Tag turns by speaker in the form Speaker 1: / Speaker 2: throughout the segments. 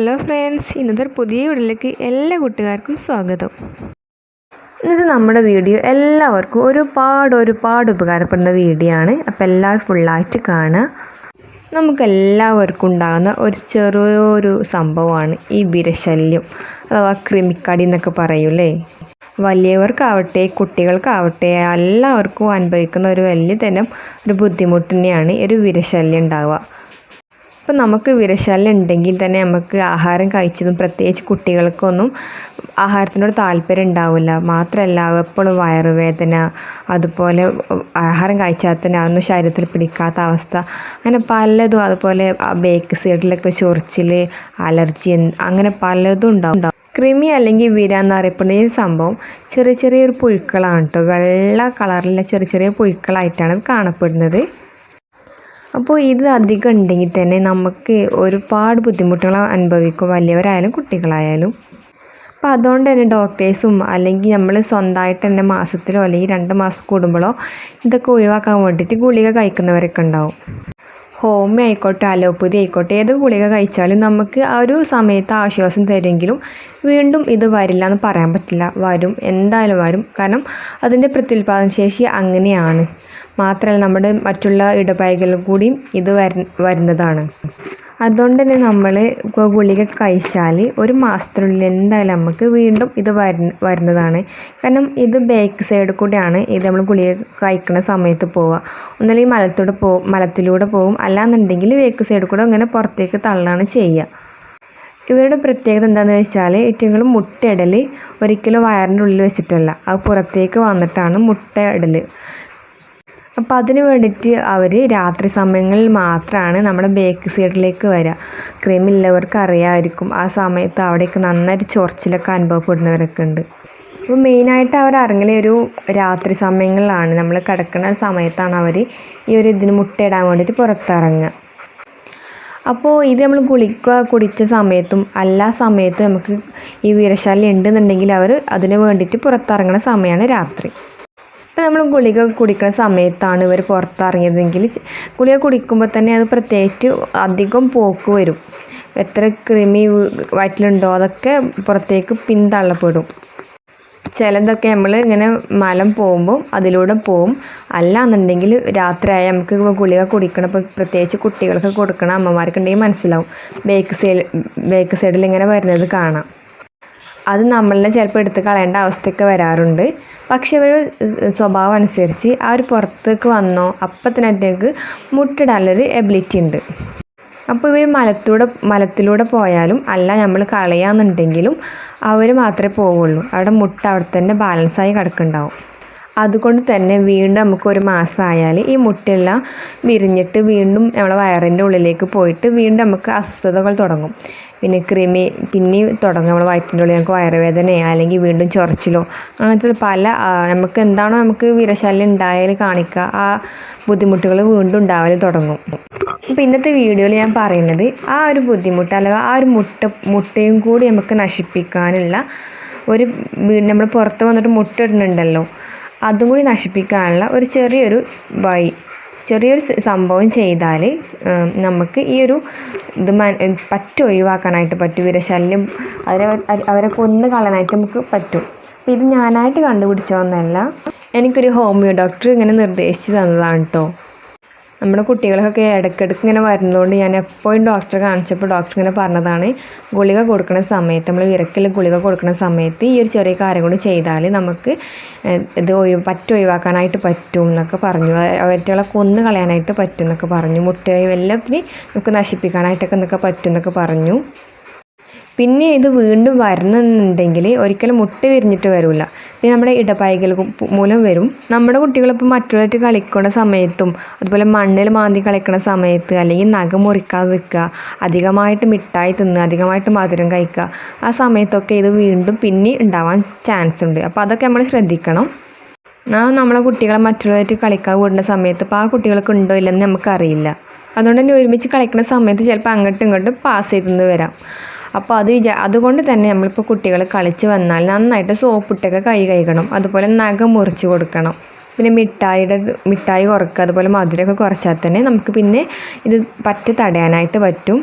Speaker 1: Hello friends ഇന്നത്തെ ഒരു പുതിയ വീഡിയോയിലേക്ക് എല്ലാ കൂട്ടുകാർക്കും സ്വാഗതം. ഇന്നത്തെ നമ്മുടെ വീഡിയോ എല്ലാവർക്കും ഒരുപാട് ഒരുപാട് ഉപകാരപ്പെടുന്ന വീഡിയോ ആണ്. അപ്പോൾ എല്ലാവരും ഫുള്ളായിട്ട് കാണുക. നമുക്ക് എല്ലാവർക്കും ഉണ്ടാകുന്ന ഒരു ചെറിയൊരു സംഭവമാണ് ഈ വിരശല്യം അഥവാ കൃമിക്കടി എന്നൊക്കെ പറയൂലേ. വലിയവർക്കാവട്ടെ കുട്ടികൾക്കാവട്ടെ എല്ലാവർക്കും അനുഭവിക്കുന്ന ഒരു വലിയ തരം ഒരു ബുദ്ധിമുട്ട് തന്നെയാണ് ഒരു വിരശല്യം ഉണ്ടാവുക. അപ്പോൾ നമുക്ക് വിരശല്യം ഉണ്ടെങ്കിൽ തന്നെ നമുക്ക് ആഹാരം കഴിച്ചതും പ്രത്യേകിച്ച് കുട്ടികൾക്കൊന്നും ആഹാരത്തിനോട് താല്പര്യം ഉണ്ടാവില്ല. മാത്രമല്ല എപ്പോഴും വയറുവേദന അതുപോലെ ആഹാരം കഴിച്ചാൽ തന്നെ അതൊന്നും ശരീരത്തിൽ പിടിക്കാത്ത അവസ്ഥ അങ്ങനെ പലതും അതുപോലെ ബേക്ക് സൈഡിലൊക്കെ ചൊറിച്ചിൽ അലർജി അങ്ങനെ പലതും ഉണ്ടാവും. കൃമി അല്ലെങ്കിൽ വിര എന്നറിയപ്പെടുന്ന ഈ സംഭവം ചെറിയ ചെറിയൊരു പുഴുക്കളാണ് കേട്ടോ. വെള്ള കളറിലെ ചെറിയ ചെറിയ പുഴുക്കളായിട്ടാണ് കാണപ്പെടുന്നത്. അപ്പോൾ ഇത് അധികം ഉണ്ടെങ്കിൽ തന്നെ നമുക്ക് ഒരുപാട് ബുദ്ധിമുട്ടുകൾ അനുഭവിക്കും. വലിയവരായാലും കുട്ടികളായാലും. അപ്പോൾ അതുകൊണ്ട് തന്നെ ഡോക്ടേഴ്സും അല്ലെങ്കിൽ നമ്മൾ സ്വന്തമായിട്ട് തന്നെ മാസത്തിലോ അല്ലെങ്കിൽ രണ്ട് മാസം കൂടുമ്പോഴോ ഇതൊക്കെ ഒഴിവാക്കാൻ വേണ്ടിയിട്ട് ഗുളിക കഴിക്കുന്നവരൊക്കെ ഉണ്ടാവും. ഹോമിയോ ആയിക്കോട്ടെ അലോപ്പതി ആയിക്കോട്ടെ ഏത് ഗുളിക കഴിച്ചാലും നമുക്ക് ആ ഒരു സമയത്ത് ആശ്വാസം തരുമെങ്കിലും വീണ്ടും ഇത് വരില്ല എന്ന് പറയാൻ പറ്റില്ല. വരും എന്തായാലും വരും. കാരണം അതിന്റെ പ്രത്യുൽപാദന ശേഷി അങ്ങനെയാണ്. മാത്രമല്ല നമ്മുടെ മറ്റുള്ള ഇടപഴകലും കൂടിയും ഇത് വരുന്നതാണ്. അതുകൊണ്ട് തന്നെ നമ്മൾ ഗുളിക കഴിച്ചാൽ ഒരു മാസത്തിനുള്ളിൽ എന്തായാലും നമുക്ക് വീണ്ടും ഇത് വരുന്നതാണ്. കാരണം ഇത് ബാക്ക് സൈഡ് കൂടെയാണ് ഇത് നമ്മൾ ഗുളിക കഴിക്കുന്ന സമയത്ത് പോവുക. ഒന്നല്ലെങ്കിൽ മലത്തോടെ പോകും മലത്തിലൂടെ പോകും. അല്ലാന്നുണ്ടെങ്കിൽ ബേക്ക് സൈഡ് കൂടെ അങ്ങനെ പുറത്തേക്ക് തള്ളാണ് ചെയ്യുക. ഇവരുടെ പ്രത്യേകത എന്താണെന്ന് വെച്ചാൽ ഏറ്റവും മുട്ടയിടൽ ഒരിക്കലും വയറിന്റെ ഉള്ളിൽ വെച്ചിട്ടല്ല. അത് പുറത്തേക്ക് വന്നിട്ടാണ് മുട്ടയിടൽ അപ്പോൾ അതിന് വേണ്ടിയിട്ട് അവർ രാത്രി സമയങ്ങളിൽ മാത്രമാണ് നമ്മുടെ ബേക്ക് സൈഡിലേക്ക് വരിക ക്രീമില്ലവർക്ക് അറിയാമായിരിക്കും ആ സമയത്ത് അവിടേക്ക് നന്നായിട്ട് ചൊറിച്ചിലൊക്കെ അനുഭവപ്പെടുന്നവരൊക്കെ ഉണ്ട്. അപ്പോൾ മെയിനായിട്ട് അവർ ഇറങ്ങൽ ഒരു രാത്രി സമയങ്ങളിലാണ് നമ്മൾ കിടക്കുന്ന സമയത്താണ് അവർ ഈ ഒരു ഇതിന് മുട്ടയിടാൻ വേണ്ടിയിട്ട് പുറത്തിറങ്ങുക അപ്പോൾ ഇത് നമ്മൾ കുളിക്കുക കുടിച്ച സമയത്തും എല്ലാ സമയത്തും നമുക്ക് ഈ വീരശാലി ഉണ്ടെന്നുണ്ടെങ്കിൽ അവർ അതിന് വേണ്ടിയിട്ട് പുറത്തിറങ്ങുന്ന സമയമാണ് രാത്രി. ഇപ്പം നമ്മൾ ഗുളിക കുടിക്കുന്ന സമയത്താണ് ഇവർ പുറത്തിറങ്ങിയതെങ്കിൽ ഗുളിക കുടിക്കുമ്പോൾ തന്നെ അത് പ്രത്യേകിച്ച് അധികം പോക്ക് വരും. എത്ര കൃമി വയറ്റിലുണ്ടോ അതൊക്കെ പുറത്തേക്ക് പിന്തള്ളപ്പെടും. ചിലതൊക്കെ നമ്മൾ ഇങ്ങനെ മലം പോകുമ്പോൾ അതിലൂടെ പോവും. അല്ല എന്നുണ്ടെങ്കിൽ രാത്രിയായ നമുക്ക് ഗുളിക കുടിക്കണം ഇപ്പോൾ പ്രത്യേകിച്ച് കുട്ടികൾക്ക് കൊടുക്കണം അമ്മമാർക്കുണ്ടെങ്കിൽ മനസ്സിലാവും. ബേക്ക് സൈഡ് ബേക്ക് സൈഡിൽ ഇങ്ങനെ വരുന്നത് കാണാം. അത് നമ്മളെ ചിലപ്പോൾ എടുത്ത് കളയേണ്ട അവസ്ഥയൊക്കെ വരാറുണ്ട്. പക്ഷെ അവർ സ്വഭാവം അനുസരിച്ച് ഒരു പുറത്തേക്ക് വന്നോ അപ്പം തന്നെ അപ്പത്തിനറ്റേക്ക് മുട്ടിടാനുള്ളൊരു എബിലിറ്റി ഉണ്ട്. അപ്പോൾ ഇവർ മലത്തൂടെ മലത്തിലൂടെ പോയാലും അല്ല നമ്മൾ കളയാന്നുണ്ടെങ്കിലും അവർ മാത്രമേ പോവുള്ളൂ. അവിടെ മുട്ട അവിടെ തന്നെ ബാലൻസായി കിടക്കുന്നുണ്ടാവും. അതുകൊണ്ട് തന്നെ വീണ്ടും നമുക്ക് ഒരു മാസമായാൽ ഈ മുട്ടയെല്ലാം വിരിഞ്ഞിട്ട് വീണ്ടും നമ്മളെ വയറിന്റെ ഉള്ളിലേക്ക് പോയിട്ട് വീണ്ടും നമുക്ക് അസ്വസ്ഥതകൾ തുടങ്ങും. പിന്നെ കൃമി പിന്നെയും തുടങ്ങും നമ്മൾ വയറ്റിന്റെ ഉള്ളിൽ നമുക്ക് വയറുവേദനയോ അല്ലെങ്കിൽ വീണ്ടും ചൊറച്ചിലോ അങ്ങനത്തെ പല നമുക്ക് എന്താണോ നമുക്ക് വിരശല്യം ഉണ്ടായാൽ കാണിക്കുക. ആ ബുദ്ധിമുട്ടുകൾ വീണ്ടും ഉണ്ടാവൽ തുടങ്ങും. അപ്പോൾ ഇന്നത്തെ വീഡിയോയിൽ ഞാൻ പറയുന്നത് ആ ഒരു ബുദ്ധിമുട്ട് അല്ലെങ്കിൽ ആ ഒരു മുട്ട മുട്ടയും കൂടി നമുക്ക് നശിപ്പിക്കാനുള്ള ഒരു നമ്മൾ പുറത്ത് വന്നിട്ട് മുട്ട ഇടുന്നുണ്ടല്ലോ. അതും കൂടി നശിപ്പിക്കാനുള്ള ഒരു ചെറിയൊരു വഴി ചെറിയൊരു സംഭവം ചെയ്താൽ നമുക്ക് ഈ ഒരു ഇത് പറ്റും ഒഴിവാക്കാനായിട്ട് പറ്റും വിരശല്യം അവരെ അവരെ കൊന്നു കളയാനായിട്ട് നമുക്ക് പറ്റും. അപ്പോൾ ഇത് ഞാനായിട്ട് കണ്ടുപിടിച്ചതൊന്നല്ല. എനിക്കൊരു ഹോമിയോ ഡോക്ടർ ഇങ്ങനെ നിർദ്ദേശിച്ച് തന്നതാണ് കേട്ടോ നമ്മുടെ കുട്ടികൾക്കൊക്കെ ഇടയ്ക്കിടയ്ക്ക് ഇങ്ങനെ വരുന്നതുകൊണ്ട് ഞാൻ എപ്പോഴും ഡോക്ടറെ കാണിച്ചപ്പോൾ ഡോക്ടർ ഇങ്ങനെ പറഞ്ഞതാണ് ഗുളിക കൊടുക്കുന്ന സമയത്ത് നമ്മൾ വിരക്കിൽ ഗുളിക കൊടുക്കുന്ന സമയത്ത് ഈ ഒരു ചെറിയ കാര്യം കൂടി ചെയ്താൽ നമുക്ക് ഇത് ഒഴിവ് പറ്റ ഒഴിവാക്കാനായിട്ട് പറ്റും എന്നൊക്കെ പറഞ്ഞു. അവറ്റുകളെ കൊന്നു കളയാനായിട്ട് പറ്റും എന്നൊക്കെ പറഞ്ഞു. മുട്ടയും എല്ലാത്തിനും നമുക്ക് നശിപ്പിക്കാനായിട്ടൊക്കെ എന്നൊക്കെ പറ്റും എന്നൊക്കെ പറഞ്ഞു. പിന്നെ ഇത് വീണ്ടും വരണമെന്നുണ്ടെങ്കിൽ ഒരിക്കലും മുട്ട വിരിഞ്ഞിട്ട് വരില്ല ഇത് നമ്മുടെ ഇടപൈകൾ മൂലം വരും. നമ്മുടെ കുട്ടികളിപ്പോൾ മറ്റുള്ളവർക്ക് കളിക്കുന്ന സമയത്തും അതുപോലെ മണ്ണിൽ മാന്തി കളിക്കുന്ന സമയത്ത് അല്ലെങ്കിൽ നഖം മുറിക്കാതെ നിൽക്കുക അധികമായിട്ട് മിഠായി തിന്നുക അധികമായിട്ട് മധുരം കഴിക്കുക ആ സമയത്തൊക്കെ ഇത് വീണ്ടും പിന്നെ ഉണ്ടാവാൻ ചാൻസ് ഉണ്ട്. അപ്പോൾ അതൊക്കെ നമ്മൾ ശ്രദ്ധിക്കണം. ആ നമ്മളെ കുട്ടികളെ മറ്റുള്ളവർക്ക് കളിക്കാൻ കൂടുന്ന സമയത്ത് ഇപ്പോൾ ആ കുട്ടികൾക്ക് ഉണ്ടോ ഇല്ലെന്ന് നമുക്കറിയില്ല. അതുകൊണ്ട് തന്നെ ഒരുമിച്ച് കളിക്കുന്ന സമയത്ത് ചിലപ്പോൾ അങ്ങോട്ടും ഇങ്ങോട്ടും പാസ് ചെയ്തെന്ന് വരാം. അപ്പോൾ അത് വിചാ അതുകൊണ്ട് തന്നെ നമ്മളിപ്പോൾ കുട്ടികൾ കളിച്ച് വന്നാൽ നന്നായിട്ട് സോപ്പിട്ടൊക്കെ കൈ കഴുകണം. അതുപോലെ നഖം മുറിച്ച് കൊടുക്കണം. പിന്നെ മിഠായിയുടെ മിഠായി കുറക്കുക അതുപോലെ മധുരമൊക്കെ കുറച്ചാൽ തന്നെ നമുക്ക് പിന്നെ ഇത് പറ്റ തടയാനായിട്ട് പറ്റും.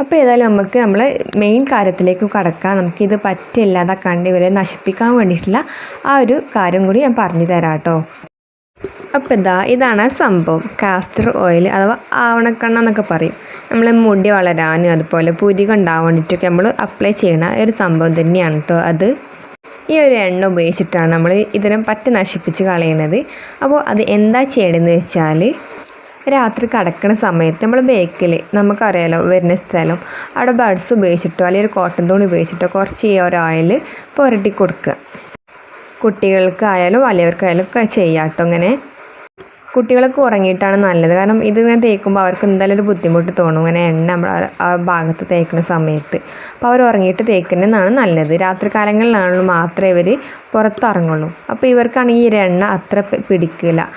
Speaker 1: അപ്പോൾ ഏതായാലും നമുക്ക് നമ്മൾ മെയിൻ കാര്യത്തിലേക്ക് കടക്കാം. നമുക്കിത് പറ്റില്ലാതാക്കാണ്ട് ഇവരെ നശിപ്പിക്കാൻ വേണ്ടിയിട്ടുള്ള ആ ഒരു കാര്യം കൂടി ഞാൻ പറഞ്ഞു തരാം കേട്ടോ അപ്പോൾ ഇതാ ഇതാണ് സംഭവം. കാസ്റ്റർ ഓയിൽ അഥവാ ആവണക്കണ്ണ എന്നൊക്കെ പറയും. നമ്മൾ മുടി വളരാനും അതുപോലെ പുരിക നമ്മൾ അപ്ലൈ ചെയ്യണ ഒരു സംഭവം തന്നെയാണ് കേട്ടോ അത്. ഈ ഒരു എണ്ണ ഉപയോഗിച്ചിട്ടാണ് നമ്മൾ ഇതിനെ പറ്റി നശിപ്പിച്ച് കളയണത്. അപ്പോൾ അത് എന്താ ചെയ്യണമെന്ന് വെച്ചാൽ രാത്രി കിടക്കുന്ന സമയത്ത് നമ്മൾ ബേക്കിൽ നമുക്കറിയാലോ വരുന്ന സ്ഥലം. അവിടെ ബഡ്സ് ഉപയോഗിച്ചിട്ടോ അല്ലെങ്കിൽ ഒരു കോട്ടൺ തുണി ഉപയോഗിച്ചിട്ടോ കുറച്ച് ഈ ഒരു ഓയിൽ പുരട്ടി കൊടുക്കുക കുട്ടികൾക്കായാലും വലിയവർക്കായാലും ഒക്കെ ചെയ്യാം കേട്ടോ ഇങ്ങനെ. കുട്ടികളൊക്കെ ഉറങ്ങിയിട്ടാണ് നല്ലത്. കാരണം ഇതിങ്ങനെ തേക്കുമ്പോൾ അവർക്ക് എന്തായാലും ഒരു ബുദ്ധിമുട്ട് തോന്നും. ഇങ്ങനെ എണ്ണ നമ്മൾ ആ- ഭാഗത്ത് തേക്കുന്ന സമയത്ത്. അപ്പോൾ അവർ ഉറങ്ങിയിട്ട് തേക്കുന്നതാണ് നല്ലത്. രാത്രി കാലങ്ങളിലാണല്ലോ മാത്രമേ ഇവർ പുറത്തിറങ്ങുള്ളൂ. അപ്പോൾ ഇവർക്കാണെങ്കിൽ ഈ എണ്ണ അത്ര പിടിക്കില്ല.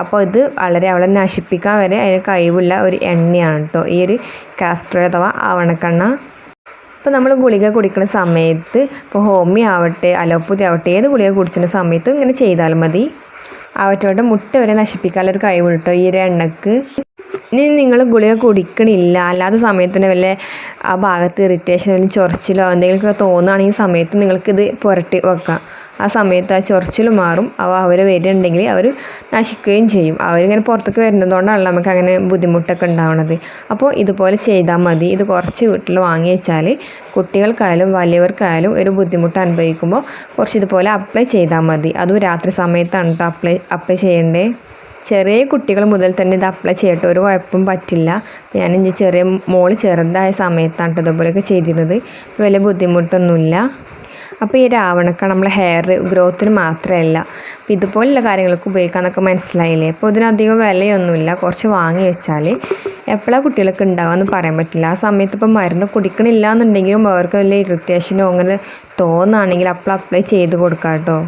Speaker 1: അപ്പോൾ ഇത് വളരെ അവളെ നശിപ്പിക്കാൻ വരെ അതിന് കഴിവുള്ള ഒരു എണ്ണയാണ് കേട്ടോ ഈ ഒരു കാസ്ട്രോ അഥവാ ആവണക്കണ്ണ. ഇപ്പോൾ നമ്മൾ ഗുളിക കുടിക്കുന്ന സമയത്ത് ഇപ്പോൾ ഹോമിയോ ആവട്ടെ അലോപ്പതി ആവട്ടെ ഏത് ഗുളിക കുടിക്കുന്ന സമയത്തും ഇങ്ങനെ ചെയ്താൽ മതി. അവറ്റോടെ മുട്ട വരെ നശിപ്പിക്കാനുള്ള ഒരു കഴിവ് കേട്ടോ ഈ ഒരു എണ്ണക്ക്. ഇനി നിങ്ങൾ ഗുളിക കുടിക്കണില്ല. അല്ലാത്ത സമയത്തിന് വല്ല ആ ഭാഗത്ത് ഇറിറ്റേഷൻ അല്ലെങ്കിൽ ചൊറിച്ചിലോ എന്തെങ്കിലുമൊക്കെ തോന്നുകയാണെങ്കിൽ സമയത്ത് നിങ്ങൾക്കിത് പുരട്ടി വെക്കാം. ആ സമയത്ത് ആ ചൊറിച്ചിൽ മാറും. അവ അവർ വരുന്നുണ്ടെങ്കിൽ അവർ നശിക്കുകയും ചെയ്യും. അവരിങ്ങനെ പുറത്തേക്ക് വരുന്നതുകൊണ്ടാണ് നമുക്ക് അങ്ങനെ ബുദ്ധിമുട്ടൊക്കെ ഉണ്ടാവുന്നത് അപ്പോൾ ഇതുപോലെ ചെയ്താൽ മതി. ഇത് കുറച്ച് വീട്ടിൽ വാങ്ങി വെച്ചാൽ കുട്ടികൾക്കായാലും വലിയവർക്കായാലും ഒരു ബുദ്ധിമുട്ട് അനുഭവിക്കുമ്പോൾ കുറച്ച് ഇതുപോലെ അപ്ലൈ ചെയ്താൽ മതി. അതും രാത്രി സമയത്താണ് കേട്ടോ അപ്ലൈ അപ്ലൈ ചെയ്യേണ്ടത്. ചെറിയ കുട്ടികൾ മുതൽ തന്നെ ഇത് അപ്ലൈ ചെയ്യട്ടെ. ഒരു കുഴപ്പം പറ്റില്ല. ഞാൻ ചെറിയ മോൾ ചെറുതായ സമയത്താണ് കേട്ടോ ഇതുപോലെയൊക്കെ ചെയ്തിരുന്നത്. വലിയ ബുദ്ധിമുട്ടൊന്നുമില്ല. അപ്പോൾ ഈ രാവണക്ക നമ്മളെ ഹെയർ ഗ്രോത്തിന് മാത്രമല്ല. അപ്പോൾ ഇതുപോലുള്ള കാര്യങ്ങൾക്ക് ഉപയോഗിക്കാമെന്നൊക്കെ മനസ്സിലായില്ലേ? അപ്പോൾ ഇതിനധികം വിലയൊന്നുമില്ല. കുറച്ച് വാങ്ങി വെച്ചാൽ എപ്പോഴാണ് കുട്ടികൾക്ക് ഉണ്ടാകുമെന്ന് പറയാൻ പറ്റില്ല. ആ സമയത്ത് ഇപ്പോൾ മരുന്ന് കുടിക്കണില്ല എന്നുണ്ടെങ്കിലും അവർക്ക് വലിയ ഇറിറ്റേഷനോ അങ്ങനെ തോന്നുകയാണെങ്കിൽ അപ്പോൾ അപ്ലൈ ചെയ്ത് കൊടുക്കാം കേട്ടോ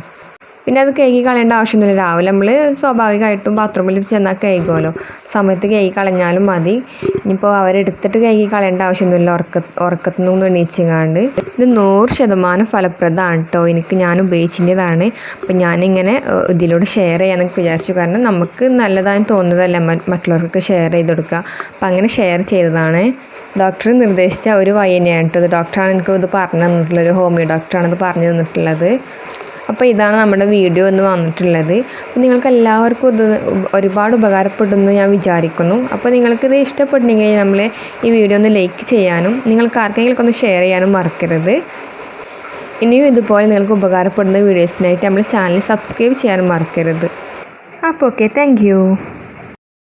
Speaker 1: പിന്നെ അത് കഴുകി കളയേണ്ട ആവശ്യമൊന്നുമില്ല. രാവിലെ നമ്മൾ സ്വാഭാവികമായിട്ടും ബാത്റൂമിൽ ചെന്നാൽ കഴുകുമല്ലോ സമയത്ത് കഴുകി കളഞ്ഞാലും മതി. ഇനിയിപ്പോൾ അവരെടുത്തിട്ട് കഴുകി കളയേണ്ട ആവശ്യമൊന്നുമില്ല. ഉറക്ക ഉറക്കത്തിൽ നിന്നും എണീച്ചങ്ങാണ്ട്. ഇത് നൂറ് ശതമാനം ഫലപ്രദമാണ് കേട്ടോ എനിക്ക് ഞാൻ ഉപയോഗിച്ചിന്റെതാണ്. അപ്പം ഞാനിങ്ങനെ ഇതിലൂടെ ഷെയർ ചെയ്യാമെന്നൊക്കെ വിചാരിച്ചു. കാരണം നമുക്ക് നല്ലതായി തോന്നുന്നതല്ല മറ്റുള്ളവർക്ക് ഷെയർ ചെയ്ത് കൊടുക്കുക അപ്പം അങ്ങനെ ഷെയർ ചെയ്തതാണ്. ഡോക്ടർ നിർദ്ദേശിച്ച ഒരു വഴി തന്നെയാണ് കേട്ടോ ഡോക്ടറാണ് എനിക്ക് ഇത് പറഞ്ഞു തന്നിട്ടുള്ളത്. ഒരു ഹോമിയോ ഡോക്ടറാണ് ഇത് പറഞ്ഞു തന്നിട്ടുള്ളത്. അപ്പോൾ ഇതാണ് നമ്മുടെ വീഡിയോ എന്ന് വന്നിട്ടുള്ളത്. നിങ്ങൾക്ക് എല്ലാവർക്കും ഇത് ഒരുപാട് ഉപകാരപ്പെടുമെന്ന് ഞാൻ വിചാരിക്കുന്നു. അപ്പോൾ നിങ്ങൾക്കിത് ഇഷ്ടപ്പെട്ടിട്ടുണ്ടെങ്കിൽ നമ്മൾ ഈ വീഡിയോ ഒന്ന് ലൈക്ക് ചെയ്യാനും നിങ്ങൾക്ക് ആർക്കെങ്കിലും ഒന്ന് ഷെയർ ചെയ്യാനും മറക്കരുത്. ഇനിയും ഇതുപോലെ നിങ്ങൾക്ക് ഉപകാരപ്പെടുന്ന വീഡിയോസിനായിട്ട് നമ്മൾ ചാനൽ സബ്സ്ക്രൈബ് ചെയ്യാനും മറക്കരുത്. അപ്പോൾ ഓക്കെ താങ്ക്